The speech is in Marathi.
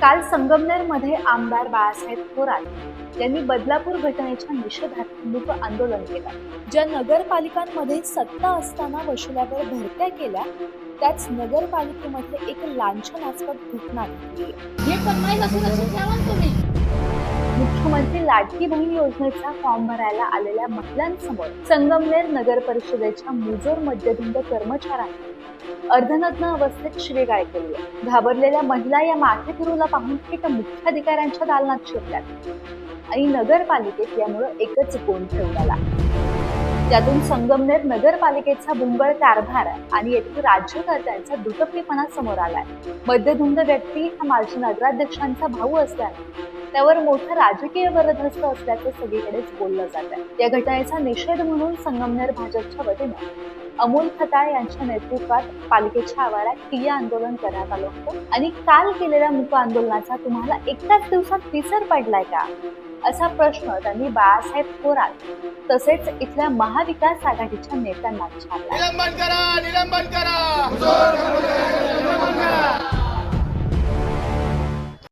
काल संगमनेरमध्ये आमदार बाळासाहेब थोरात यांनी बदलापूर घटनेच्या निषेधात मूक आंदोलन केलं. ज्या नगरपालिकांमध्ये सत्ता असताना वसुल्यावर भरत्या केल्या त्याच नगरपालिकेमध्ये एक लांछनास्पद घटना घडली. मुख्यमंत्री लाडकी बहीण योजनेचा फॉर्म भरायला आलेल्या महिलांसमोर संगमनेर नगर परिषदेच्या मुजोर मध्यधुंद कर्मचाऱ्यांनी अर्धनग्न अवस्थेत शिवेगाळ केली आहे. घाबरलेल्या महिला या माथे फिरूला पाहून थेट मुख्याधिकाऱ्यांच्या दालनात शिरल्यात आणि नगरपालिकेत यामुळे एकच गोंधळ उडाला त्यातून संगमनेर नगरपालिकेचा बुंबळ कारभार आणि येथील राज्यकर्त्यांचा दुटप्पीपणा समोर आलाय. मध्यधुंद व्यक्ती हा माजी नगराध्यक्षांचा भाऊ असल्याने त्यावर मोठं राजकीय वरदहस्त असल्याचं सगळीकडेच बोललं जात आहे. या घटनेचा निषेध म्हणून संगमनेर भाजपच्या वतीनं अमोल खताळ यांच्या नेतृत्वात पालिकेच्या आवारात ठिय्या आंदोलन करण्यात आलं होतं. आणि काल केलेल्या मूक आंदोलनाचा तुम्हाला एकाच दिवसात विसर पडलाय का? असा प्रश्न त्यांनी बाळासाहेब थोरात तसेच इथल्या महाविकास आघाडीच्या नेत्यांना विचारला.